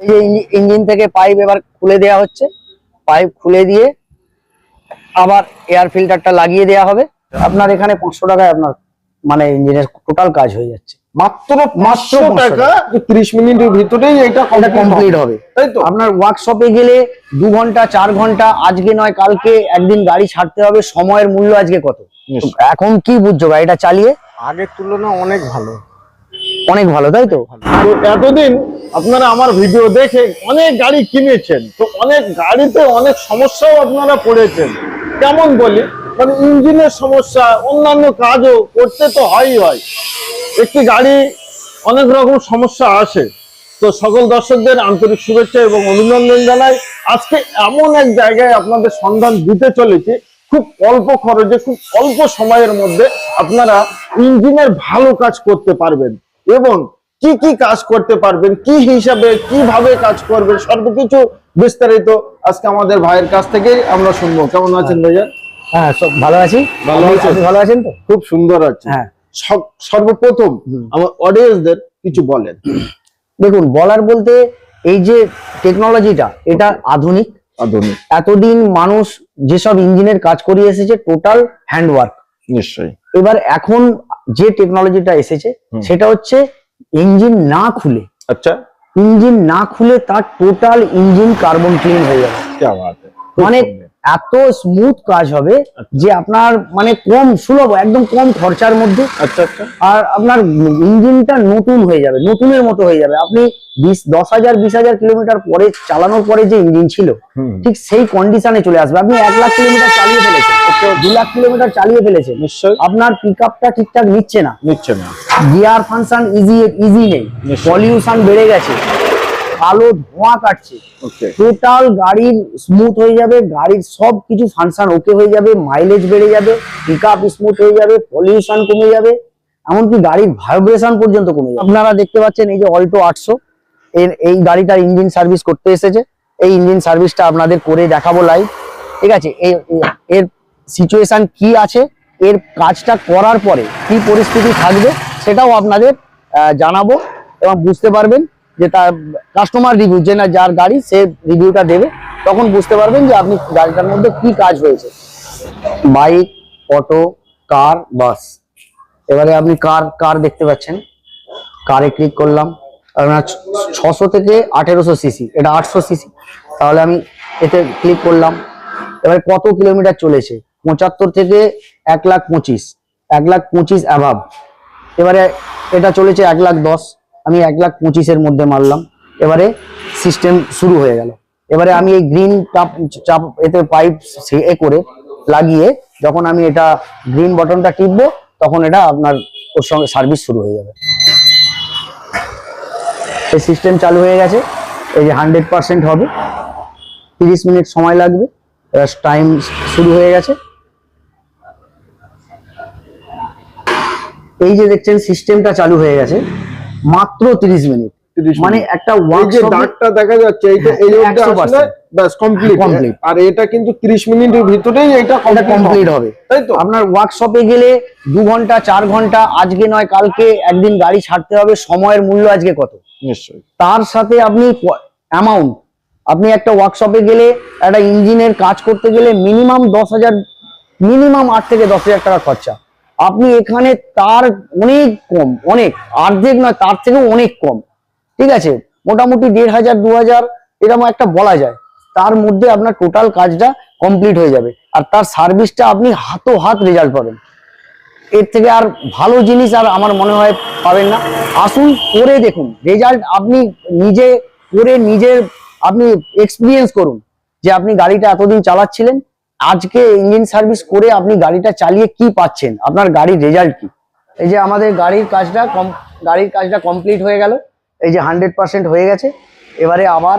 এই যে ইঞ্জিন থেকে পাইপ এবার খুলে দেওয়া হচ্ছে। পাইপ খুলে দিয়ে আবার এয়ার ফিল্টারটা লাগিয়ে দেওয়া হবে। আপনার এখানে পাঁচশো টাকায় আপনার মানে ইঞ্জিনের টোটাল কাজ হয়ে যাচ্ছে। মাত্র মাত্র টাকা? ত্রিশ মিনিটের ভিতরেই এটা কমপ্লিট কমপ্লিট হবে। তাই তো? আপনার ওয়ার্কশপে গেলে দু ঘণ্টা চার ঘণ্টা আজকে নয় কালকে একদিন গাড়ি ছাড়তে হবে। সময়ের মূল্য আজকে কত? এখন কি বুঝছ গাড়িটা চালিয়ে? আগের তুলনায় অনেক ভালো। অনেক ভালো, তাই তো? তো এতদিন আপনারা আমার ভিডিও দেখে অনেক গাড়ি কিনেছেন, তো অনেক গাড়িতে অনেক সমস্যাও আপনারা পড়েছেন। কেমন বলি? মানে ইঞ্জিনের সমস্যা, অন্যান্য কাজও করতে তো হয়ই হয়। একটি গাড়ি অনেক রকম সমস্যা আসে, তো সকল দর্শকদের আন্তরিক শুভেচ্ছা এবং অভিনন্দন জানাই। আজকে এমন এক জায়গায় আপনাদের সন্ধান দিতে চলেছে, খুব অল্প খরচে, খুব অল্প সময়ের মধ্যে আপনারা ইঞ্জিনের ভালো কাজ করতে পারবেন। এবং কি কি কাজ করতে পারবেন কি হিসাবে কীভাবে কাজ করবেন সর্বকিছু বিস্তারিত আজকে আমাদের ভাইয়ের কাছ থেকে আমরা শুনব। কেমন আছেন ভাইয়া? হ্যাঁ সব ভালো আছি। ভালো আছেন? ভালো আছেন তো? খুব সুন্দর আছে হ্যাঁ। সর্বপ্রথম আমার অডিয়েন্সদের কিছু বলেন। দেখুন বলার বলতে এই যে টেকনোলজিটা এটা আধুনিক। আধুনিক। এতদিন মানুষ যেসব ইঞ্জিনের কাজ করিয়ে এসেছে টোটাল হ্যান্ডওয়ার্ক নিশ্চয়ই। এবার এখন যে টেকনোলজিটা এসেছে সেটা হচ্ছে ইঞ্জিন না খুলে। আচ্ছা। ইঞ্জিন না খুলে তার টোটাল ইঞ্জিন কার্বন ক্লিন হয়ে যাবে। মানে এত স্মুথ কাজ হবে যে আপনার মানে কম সুলভ একদম কম খরচার মধ্যে। আচ্ছা আচ্ছা। আর আপনার ইঞ্জিনটা নতুন হয়ে যাবে নতুনের মতো হয়ে যাবে। আপনি বিশ দশ হাজার বিশ হাজার কিলোমিটার পরে চালানোর পরে যে ইঞ্জিন ছিল ঠিক সেই কন্ডিশনে চলে আসবে। আপনি এক লাখ কিলোমিটার চালিয়ে ফেলেছেন। দু লাখ কিলোমিটার চালিয়ে ফেলেছেন। নিশ্চয়ই। আপনার পিক আপটা ঠিকঠাক নিচ্ছে না। নিচ্ছে না। গিয়ার ফাংশন ইজি ইজি নেই। পলিউশন বেড়ে গেছে। কালো ধোঁয়া কাটছে। টোটাল গাড়ির স্মুথ হয়ে যাবে গাড়ির সব কিছু ফাংশন ওকে হয়ে যাবে মাইলেজ বেড়ে যাবে পিক আপ স্মুথ হয়ে যাবে পলিউশন কমে যাবে এমনকি গাড়ির ভাইব্রেশন পর্যন্ত কমে যাবে। আপনারা দেখতে পাচ্ছেন এই যে অল্টো আটশো এর এই গাড়িটার ইঞ্জিন সার্ভিস করতে এসেছে। এই ইঞ্জিন সার্ভিসটা আপনাদের করে দেখাবো লাইভ ঠিক আছে এর সিচুয়েশন কি আছে এর কাজটা করার পরে কি পরিস্থিতি থাকবে সেটাও আপনাদের জানাব এবং বুঝতে পারবেন। যে তার কাস্টমার রিভিউ যে না যার গাড়ি সে রিভিউটা দেবে, তখন বুঝতে পারবেন যে আপনি গাড়িটার মধ্যে কি কাজ হয়েছে। বাইক অটো কার বাস এবারে আপনি কার কার দেখতে পাচ্ছেন। কারে ক্লিক করলাম। ছশো থেকে আঠেরোশো সিসি এটা আটশো সিসি তাহলে আমি এতে ক্লিক করলাম। এবারে কত কিলোমিটার চলেছে? পঁচাত্তর থেকে এক লাখ পঁচিশ। এক লাখ পঁচিশ অ্যাভাব এবারে এটা চলেছে এক লাখ দশ। আমি এক লাখ পঁচিশের মধ্যে মারলাম। এবারে সিস্টেম শুরু হয়ে গেল। এবারে আমি এই গ্রিন চাপ চাপ এতে পাইপ এ করে লাগিয়ে যখন আমি এটা গ্রিন বটনটা টিপবো, তখন এটা আপনার ওর সঙ্গে সার্ভিস শুরু হয়ে যাবে। এই সিস্টেম চালু হয়ে গেছে। এই যে হান্ড্রেড পার্সেন্ট হবে। তিরিশ মিনিট সময় লাগবে। টাইম শুরু হয়ে গেছে। এই যে দেখছেন সিস্টেমটা চালু হয়ে গেছে। মাত্র তিরিশ মিনিট। মানে। একটা যে দাগটা দেখা যাচ্ছে এইটা এই 100% আসলে বাস কমপ্লিট Complete। আর এটা কিন্তু 30 মিনিটের ভিতরেই এটা কমপ্লিট কমপ্লিট হবে। তাই তো? আপনার ওয়ার্কশপে গেলে দু ঘণ্টা চার ঘণ্টা আজকে নয় কালকে একদিন গাড়ি ছাড়তে হবে সময়ের মূল্য আজকে কত? নিশ্চয়ই। তার সাথে আপনি অ্যামাউন্ট আপনি একটা ওয়ার্কশপে গেলে একটা ইঞ্জিনের কাজ করতে গেলে মিনিমাম দশ হাজার মিনিমাম আট থেকে দশ হাজার টাকা খরচা। আপনি এখানে তার অনেক কম, অনেক, অর্ধেক নয়, তার থেকেও অনেক কম। ঠিক আছে? মোটামুটি দেড় হাজার, দু হাজার, এরকম একটা বলা যায়। তার মধ্যে আপনার টোটাল কাজটা কমপ্লিট হয়ে যাবে। আর তার সার্ভিসটা আপনি হাতো হাত রেজাল্ট পাবেন। এর থেকে আর ভালো জিনিস আর আমার মনে হয় পাবেন না। আসুন করে দেখুন। রেজাল্ট আপনি নিজে করে নিজের আপনি এক্সপিরিয়েন্স করুন। যে আপনি গাড়িটা এতদিন চালাচ্ছিলেন আজকে ইঞ্জিন সার্ভিস করে আপনি গাড়িটা চালিয়ে কি পাচ্ছেন? আপনার গাড়ির রেজাল্ট কি? এই যে আমাদের গাড়ির কাজটা কম গাড়ির কাজটা কমপ্লিট হয়ে গেল। এই যে হান্ড্রেড পার্সেন্ট হয়ে গেছে। এবারে আবার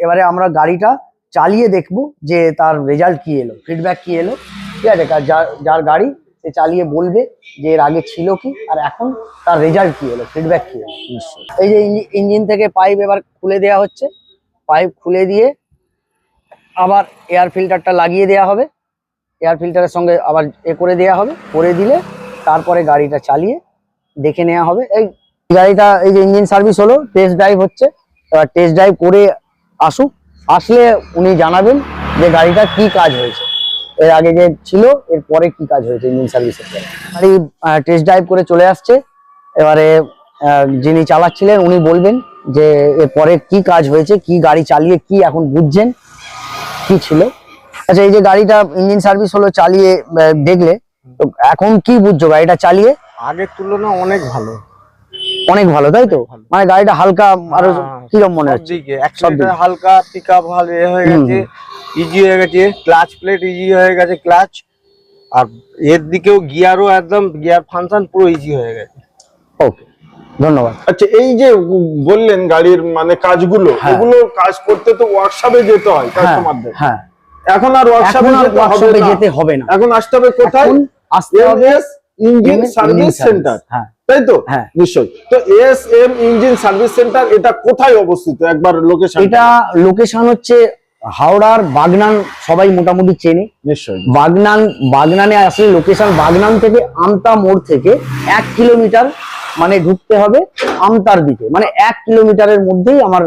এবারে আমরা গাড়িটা চালিয়ে দেখব যে তার রেজাল্ট কি এলো ফিডব্যাক কি এলো। ঠিক আছে? যার যার গাড়ি সে চালিয়ে বলবে যে এর আগে ছিল কি আর এখন তার রেজাল্ট কি এলো ফিডব্যাক কি এলো। এই যে ইঞ্জি- ইঞ্জিন থেকে পাইপ এবার খুলে দেওয়া হচ্ছে। পাইপ খুলে দিয়ে আবার এয়ার ফিল্টারটা লাগিয়ে দেওয়া হবে। এয়ার ফিল্টারের সঙ্গে আবার এ করে দেওয়া হবে। করে দিলে তারপরে গাড়িটা চালিয়ে দেখে নেওয়া হবে। এই গাড়িটা, এই যে ইঞ্জিন সার্ভিস হলো টেস্ট ড্রাইভ হচ্ছে। এবার টেস্ট ড্রাইভ করে আসুক। আসলে উনি জানাবেন যে গাড়িটা কি কাজ হয়েছে। এর আগে যে ছিল, এর পরে কি কাজ হয়েছে ইঞ্জিন সার্ভিসের গাড়ি টেস্ট ড্রাইভ করে চলে আসছে। এবারে যিনি চালাচ্ছিলেন, উনি বলবেন যে এর পরে কি কাজ হয়েছে, কি গাড়ি চালিয়ে কি এখন বুঝছেন। কি ছিল? আচ্ছা এই যে গাড়িটা ইঞ্জিন সার্ভিস হলো চালিয়ে দেখলে তো এখন কি বুঝছ গাড়িটা চালিয়ে? আগের তুলনায় অনেক ভালো। অনেক ভালো তাই তো? মানে গাড়িটা হালকা আরও হ্যাঁ, কিরম মনে সব হচ্ছে। হালকা পিক আপ ভালো এ হয়ে গেছে ইজি হয়ে গেছে ক্লাচ প্লেট ইজি হয়ে গেছে ক্লাচ আর এর দিকেও গিয়ারও একদম গিয়ার ফাংশন পুরো ইজি হয়ে গেছে। ওকে ধন্যবাদ। আচ্ছা এই যে বললেন গাড়ির মানে কাজগুলো হ্যাঁ। এগুলো কাজ করতে তো ওয়ার্কশপে যেতে হয় হ্যাঁ কাস্টমারদের হ্যাঁ। এখন আর ওয়ার্কশপে যেতে হবে না। এখন আসতে হবে কোথায়? আসতে হবে ইঞ্জিন সার্ভিস সেন্টার হ্যাঁ। তাই তো? হ্যাঁ। নিশ্চয়ই। তো S M engine service center এটা কোথায় অবস্থিত? একবার লোকেশন এটা লোকেশন হচ্ছে হাওড়ার বাগনান সবাই মোটামুটি চেনে। নিশ্চয়ই। বাগনান বাগনানে আসলে লোকেশন বাগনান থেকে আমতা মোড় থেকে এক কিলোমিটার মানে ঢুকতে হবে আমতার দিকে। মানে এক কিলোমিটারের মধ্যেই আমার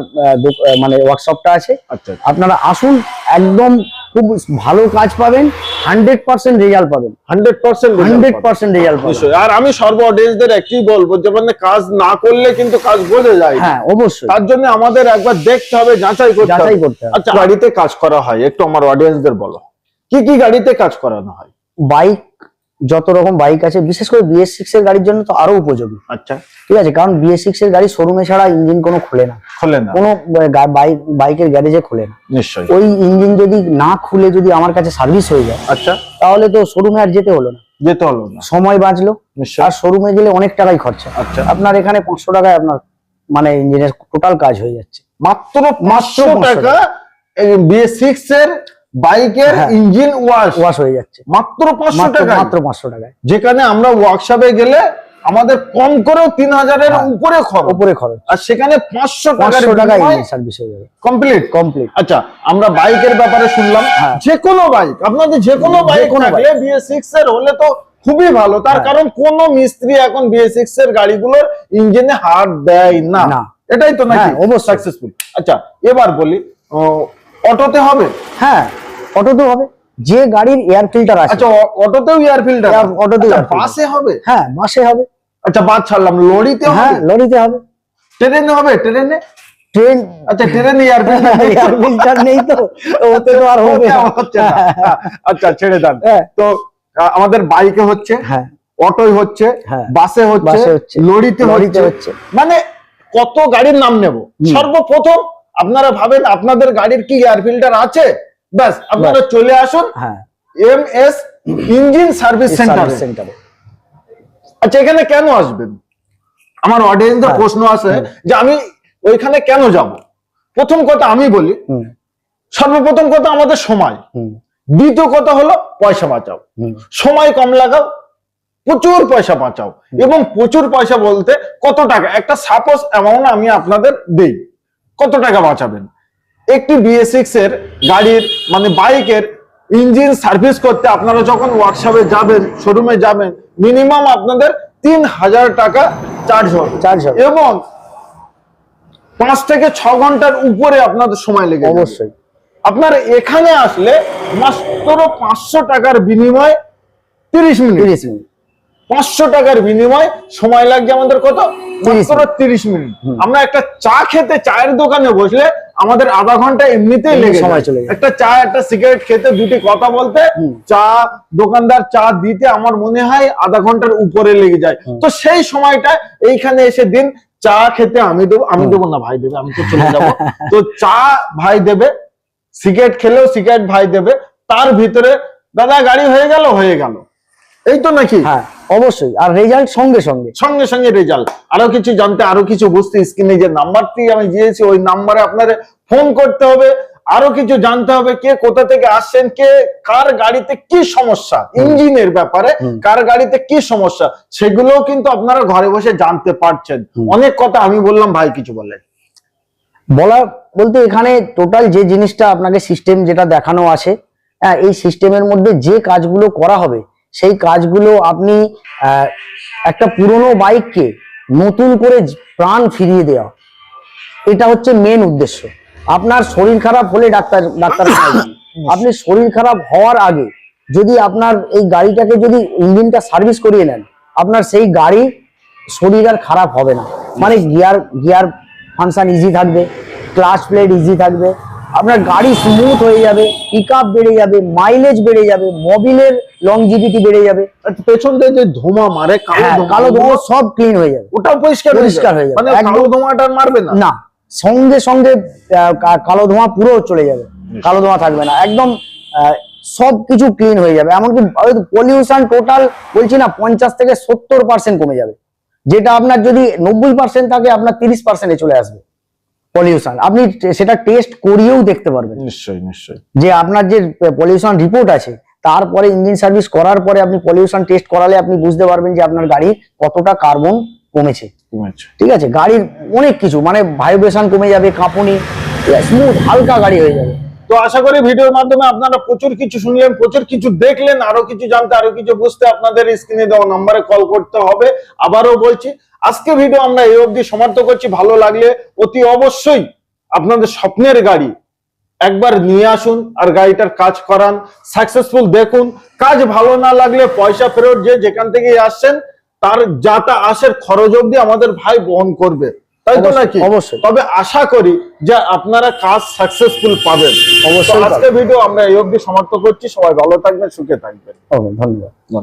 মানে ওয়ার্কশপটা আছে। আচ্ছা আপনারা আসুন একদম খুব ভালো কাজ পাবেন হান্ড্রেড পার্সেন্ট রেজাল্ট পাবেন। Hundred percent hundred percent result পাবেন। আর আমি সর্ব অডিয়েন্সদের একই বলব যে মানে কাজ না করলে কিন্তু কাজ বোঝা যায় হ্যাঁ অবশ্যই। তার জন্য আমাদের একবার দেখতে হবে যাচাই করতে হবে। যাচাই করতে হবে। আচ্ছা গাড়িতে কাজ করা হয় একটু আমার অডিয়েন্সদের বলো। কি কি গাড়িতে কাজ করানো হয়? বাইক যত রকম বাইক আছে বিশেষ করে বিএস সিক্স এর গাড়ির জন্য তো আরও উপযোগী। আচ্ছা। ঠিক আছে? কারণ বিএস সিক্স এর গাড়ি শোরুমে ছাড়া ইঞ্জিন কোনো খোলে না। খোলে না। কোনো বাইক বাইকের গ্যারেজে খোলে না। নিশ্চয়ই। ওই ইঞ্জিন যদি না খুলে যদি আমার কাছে সার্ভিস হয়ে যায় আচ্ছা। তাহলে তো শোরুমে আর যেতে হলো না। যেতে হলো না। সময় বাঁচলো। নিশ্চয়ই। আর শোরুমে গেলে অনেক টাকাই খরচা। আচ্ছা। আপনার এখানে পাঁচশো টাকায় আপনার মানে ইঞ্জিনের টোটাল কাজ হয়ে যাচ্ছে। মাত্র পাঁচশো টাকা বিএস সিক্স এর বাইকের হ্যাঁ। Engine wash. ওয়াশ হয়ে যাচ্ছে। মাত্র পাঁচশো টাকা মাত্র পাঁচশো টাকায়। যেখানে আমরা ওয়ার্কশপে গেলে আমাদের কম করেও তিন হাজারের হ্যাঁ। উপরে খরচ। উপরে খরচ। আর সেখানে পাঁচশো টাকায় সার্ভিস হয়ে যাবে। কমপ্লিট কমপ্লিট আচ্ছা আমরা বাইকের ব্যাপারে শুনলাম। হ্যাঁ। যে কোনো বাইক আপনাদের যে কোনো বাইক। থাকলে বিএস সিক্স এর হলে তো খুবই ভালো। তার। কারণ কোন মিস্ত্রি এখন বিএস সিক্স এর গাড়িগুলোর ইঞ্জিনে হাত দেয় না। এটাই তো নাকি অবশ্যই। সাকসেসফুল আচ্ছা এবার বলি অটোতে হবে? হ্যাঁ। অটো তো হবে। যে গাড়ির এয়ার ফিল্টার আছে। আচ্ছা অটোতেও এয়ার ফিল্টার অটোতেও filter। বাসে হবে? হ্যাঁ বাসে হবে। আচ্ছা বাদ ছাড়লাম লরিতে হ্যাঁ লরিতে হবে। ট্রেনে হবে? ট্রেনে? ট্রেন আচ্ছা ট্রেনে এয়ার ফিল্টার নেই তো। ওতে তো আর হবে না। আচ্ছা ছেড়ে দেন। হ্যাঁ। তো আমাদের বাইকে হচ্ছে হ্যাঁ। হচ্ছে হ্যাঁ। বাসে হচ্ছে বাসে হচ্ছে, লরিতে হচ্ছে। মানে কত গাড়ির নাম নেব? সর্বপ্রথম আপনারা ভাবেন আপনাদের গাড়ির কি এয়ার ফিল্টার আছে? ব্যাস আপনারা চলে আসুন হ্যাঁ। M S engine service center. আচ্ছা এখানে কেন আসবেন? আমার অডিয়েন্সদের হ্যাঁ। প্রশ্ন আছে যে আমি ওইখানে কেন যাব? প্রথম কথা আমি বলি সর্বপ্রথম কথা আমাদের সময়। দ্বিতীয় কথা হলো পয়সা বাঁচাও। সময় কম লাগাও প্রচুর পয়সা বাঁচাও। এবং প্রচুর পয়সা বলতে কত টাকা? একটা সাপোজ অ্যামাউন্ট আমি আপনাদের দেই। কত টাকা বাঁচাবেন? একটি বিএস সিক্স এর গাড়ির মানে বাইকের ইঞ্জিন সার্ভিস করতে আপনারা যখন ওয়ার্কশপে যাবেন শোরুমে যাবেন মিনিমাম আপনাদের তিন হাজার টাকা চার্জ হবে। চার্জ হবে। এবং পাঁচ থেকে ছ ঘণ্টার উপরে আপনাদের সময় লেগে অবশ্যই। আপনার এখানে আসলে মাত্র পাঁচশো টাকার বিনিময়ে তিরিশ মিনিট। তিরিশ মিনিট। পাঁচশো টাকার বিনিময়ে সময় লাগছে আমাদের কত? মাত্র তিরিশ মিনিট। আমরা একটা চা খেতে চায়ের দোকানে বসলে আমাদের আধা ঘণ্টা এমনিতেই লেগে সময় চলে যায়। একটা চা একটা সিগারেট খেতে দুটি কথা বলতে চা দোকানদার চা দিতে আমার মনে হয় আধা ঘণ্টার উপরে লেগে যায়। তো সেই সময়টা এইখানে এসে দিন চা খেতে আমি দেবো আমি দেবো না ভাই দেবে আমি তো চলে যাব। তো চা ভাই দেবে সিগারেট খেলেও সিগারেট ভাই দেবে তার ভিতরে দাদা গাড়ি হয়ে গেল হয়ে গেল। এই তো নাকি? হ্যাঁ। অবশ্যই আর রেজাল্ট সঙ্গে সঙ্গে। সঙ্গে সঙ্গে রেজাল্ট আরও কিছু জানতে আরও কিছু বুঝতে স্ক্রিনে যে নাম্বারটি আমি দিয়েছি ওই নাম্বারে আপনাদের ফোন করতে হবে। আরও কিছু জানতে হবে কে কোথা থেকে আসছেন কে কার গাড়িতে কি সমস্যা ইঞ্জিনের ব্যাপারে কার গাড়িতে কি সমস্যা সেগুলোও কিন্তু আপনারা ঘরে বসে জানতে পারছেন। অনেক কথা আমি বললাম ভাই কিছু বলেন। বলা বলতে এখানে টোটাল যে জিনিসটা আপনাকে সিস্টেম যেটা দেখানো আছে হ্যাঁ এই সিস্টেমের মধ্যে যে কাজগুলো করা হবে সেই কাজগুলো আপনি একটা পুরনো বাইককে নতুন করে প্রাণ ফিরিয়ে দেওয়া। এটা হচ্ছে মেন উদ্দেশ্য। আপনার শরীর খারাপ হলে ডাক্তার ডাক্তার আপনি শরীর খারাপ হওয়ার আগে যদি আপনার এই গাড়িটাকে যদি ইঞ্জিনটা সার্ভিস করিয়ে নেন আপনার সেই গাড়ি শরীর আর খারাপ হবে না। মানে গিয়ার গিয়ার ফাংশন ইজি থাকবে ক্লাস প্লেট ইজি থাকবে আপনার গাড়ি স্মুথ হয়ে যাবে পিক আপ বেড়ে যাবে মাইলেজ বেড়ে যাবে মোবিলের লংজিভিটি বেড়ে যাবে। পেছন দিয়ে যে ধোঁয়া মারে কালো হ্যাঁ, ধোঁয়া, কালো ধোঁয়া সব ক্লিন হয়ে যাবে। ওটাও পরিষ্কার পরিষ্কার হয়ে যাবে, মানে একদম। কালো ধোঁয়াটা মারবে না। না সঙ্গে সঙ্গে আহ, কালো ধোঁয়া পুরো চলে যাবে। কালো ধোঁয়া থাকবে না। একদম সব কিছু ক্লিন হয়ে যাবে। এমনকি পলিউশন টোটাল বলছি না পঞ্চাশ থেকে সত্তর পার্সেন্ট কমে যাবে। যেটা আপনার যদি নব্বই পার্সেন্ট থাকে আপনার তিরিশ পার্সেন্টে চলে আসবে পলিউশন আপনি সেটা টেস্ট করিয়েও দেখতে পারবেন। নিশ্চয়ই নিশ্চয়ই। যে আপনার যে পলিউশন রিপোর্ট আছে তারপরে ইঞ্জিন সার্ভিস করার পরে আপনি পলিউশন টেস্ট করালে আপনি বুঝতে পারবেন যে আপনার গাড়ি কতটা কার্বন কমেছে। ঠিক আছে? গাড়ির অনেক কিছু মানে ভাইব্রেশন কমে যাবে কাঁপুনি স্মুথ হালকা গাড়ি হয়ে যাবে। তো আশা করি ভিডিওর মাধ্যমে আপনারা প্রচুর কিছু শুনলেন প্রচুর কিছু দেখলেন আরও কিছু জানতে আরও কিছু বুঝতে আপনাদের স্ক্রিনে দেওয়া নাম্বারে কল করতে হবে। আবারও বলছি আজকে ভিডিও আমরা এই অবধি সমাপ্ত করছি। ভালো লাগলে অতি অবশ্যই আপনাদের স্বপ্নের গাড়ি একবার নিয়ে আসুন আর গাড়িটার কাজ করান সাকসেসফুল দেখুন। কাজ ভালো না লাগলে পয়সা ফেরত যে যেখান থেকে আসছেন তার যাতা আসের খরচ অবধি আমাদের ভাই বহন করবে। তাই তো নাকি? অবশ্যই। তবে আশা করি যে আপনারা কাজ সাকসেসফুল পাবেন। অবশ্যই আজকে ভিডিও আমরা এই অবধি সমাপ্ত করছি। সবাই ভালো থাকবেন সুখে থাকবেন। ধন্যবাদ।